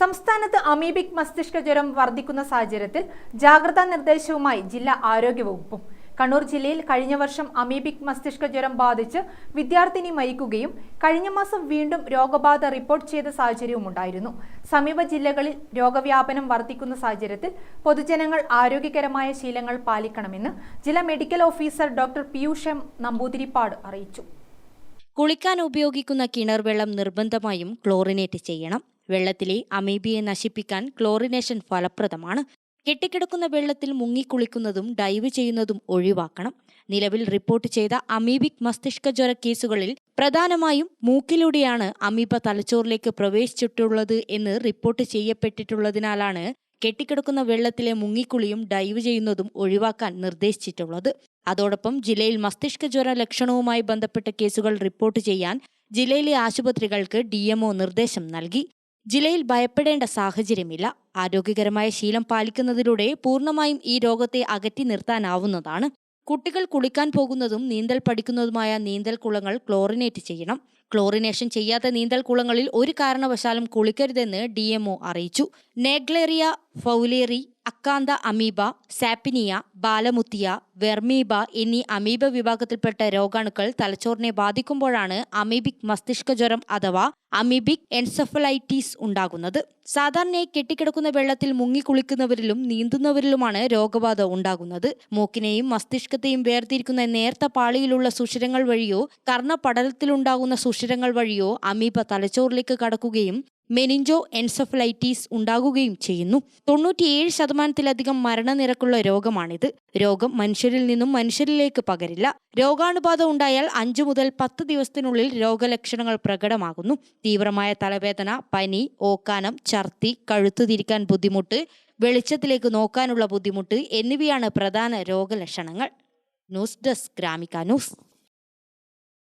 സംസ്ഥാനത്ത് അമീബിക് മസ്തിഷ്ക ജ്വരം വർദ്ധിക്കുന്ന സാഹചര്യത്തിൽ ജാഗ്രതാ നിർദ്ദേശവുമായി ജില്ലാ ആരോഗ്യവകുപ്പും കണ്ണൂർ ജില്ലയിൽ കഴിഞ്ഞ വർഷം അമീബിക് മസ്തിഷ്ക ജ്വരം ബാധിച്ച് വിദ്യാർത്ഥിനി മരിക്കുകയും കഴിഞ്ഞ മാസം വീണ്ടും രോഗബാധ റിപ്പോർട്ട് ചെയ്ത സാഹചര്യവുമുണ്ടായിരുന്നു സമീപ ജില്ലകളിൽ രോഗവ്യാപനം വർദ്ധിക്കുന്ന സാഹചര്യത്തിൽ പൊതുജനങ്ങൾ ആരോഗ്യകരമായ ശീലങ്ങൾ പാലിക്കണമെന്ന് ജില്ലാ medical officer doctor Piyush M Namboothiripad അറിയിച്ചു. കുളിക്കാൻ ഉപയോഗിക്കുന്ന കിണർ വെള്ളം നിർബന്ധമായും ക്ലോറിനേറ്റ് ചെയ്യണം. വെള്ളത്തിലെ അമീബിയെ നശിപ്പിക്കാൻ ക്ലോറിനേഷൻ ഫലപ്രദമാണ്. കെട്ടിക്കിടക്കുന്ന വെള്ളത്തിൽ മുങ്ങിക്കുളിക്കുന്നതും ഡൈവ് ചെയ്യുന്നതും ഒഴിവാക്കണം. നിലവിൽ റിപ്പോർട്ട് ചെയ്ത അമീബിക് മസ്തിഷ്ക ജ്വര കേസുകളിൽ പ്രധാനമായും മൂക്കിലൂടെയാണ് അമീബ തലച്ചോറിലേക്ക് പ്രവേശിച്ചിട്ടുള്ളത് എന്ന് റിപ്പോർട്ട് ചെയ്യപ്പെട്ടിട്ടുള്ളതിനാലാണ് കെട്ടിക്കിടക്കുന്ന വെള്ളത്തിലെ മുങ്ങിക്കുളിയും ഡൈവ് ചെയ്യുന്നതും ഒഴിവാക്കാൻ നിർദ്ദേശിച്ചിട്ടുള്ളത്. അതോടൊപ്പം ജില്ലയിൽ മസ്തിഷ്ക ജ്വര ലക്ഷണവുമായി ബന്ധപ്പെട്ട കേസുകൾ റിപ്പോർട്ട് ചെയ്യാൻ ജില്ലയിലെ ആശുപത്രികൾക്ക് ഡി നിർദ്ദേശം നൽകി. ജില്ലയിൽ ഭയപ്പെടേണ്ട സാഹചര്യമില്ല. ആരോഗ്യകരമായ ശീലം പാലിക്കുന്നതിലൂടെ പൂർണമായും ഈ രോഗത്തെ അകറ്റി നിർത്താനാവുന്നതാണ്. കുട്ടികൾ കുളിക്കാൻ പോകുന്നതും നീന്തൽ പഠിക്കുന്നതുമായ നീന്തൽ കുളങ്ങൾ ക്ലോറിനേറ്റ് ചെയ്യണം. ക്ലോറിനേഷൻ ചെയ്യാത്ത നീന്തൽ കുളങ്ങളിൽ ഒരു കാരണവശാലും കുളിക്കരുതെന്ന് ഡി അറിയിച്ചു. Naegleria fowleri Acanthamoeba Sappinia Balamuthia Vermamoeba എന്നീ അമീബ വിഭാഗത്തിൽപ്പെട്ട രോഗാണുക്കൾ തലച്ചോറിനെ ബാധിക്കുമ്പോഴാണ് അമീബിക് മസ്തിഷ്ക ജ്വരം അഥവാ അമീബിക് എൻസെഫലൈറ്റീസ് ഉണ്ടാകുന്നത്. സാധാരണയായി കെട്ടിക്കിടക്കുന്ന വെള്ളത്തിൽ മുങ്ങിക്കുളിക്കുന്നവരിലും നീന്തുന്നവരിലുമാണ് രോഗബാധ ഉണ്ടാകുന്നത്. മൂക്കിനെയും മസ്തിഷ്കത്തെയും വേർതിരിക്കുന്ന നേർത്ത പാളിയിലുള്ള സുഷിരങ്ങൾ വഴിയോ കർണപടലത്തിലുണ്ടാകുന്ന സുഷിരങ്ങൾ വഴിയോ അമീബ തലച്ചോറിലേക്ക് കടക്കുകയും മെനിഞ്ചോ എൻസെഫലൈറ്റീസ് ഉണ്ടാകുകയും ചെയ്യുന്നു. തൊണ്ണൂറ്റിയേഴ് ശതമാനത്തിലധികം മരണനിരക്കുള്ള രോഗമാണിത്. രോഗം മനുഷ്യരിൽ നിന്നും മനുഷ്യരിലേക്ക് പകരില്ല. രോഗാണുബാധ ഉണ്ടായാൽ അഞ്ചു മുതൽ പത്ത് ദിവസത്തിനുള്ളിൽ രോഗലക്ഷണങ്ങൾ പ്രകടമാകുന്നു. തീവ്രമായ തലവേദന പനി ഓക്കാനം ഛർദി കഴുത്തു തിരിക്കാൻ ബുദ്ധിമുട്ട് വെളിച്ചത്തിലേക്ക് നോക്കാനുള്ള ബുദ്ധിമുട്ട് എന്നിവയാണ് പ്രധാന രോഗലക്ഷണങ്ങൾ. News desk Gramika news.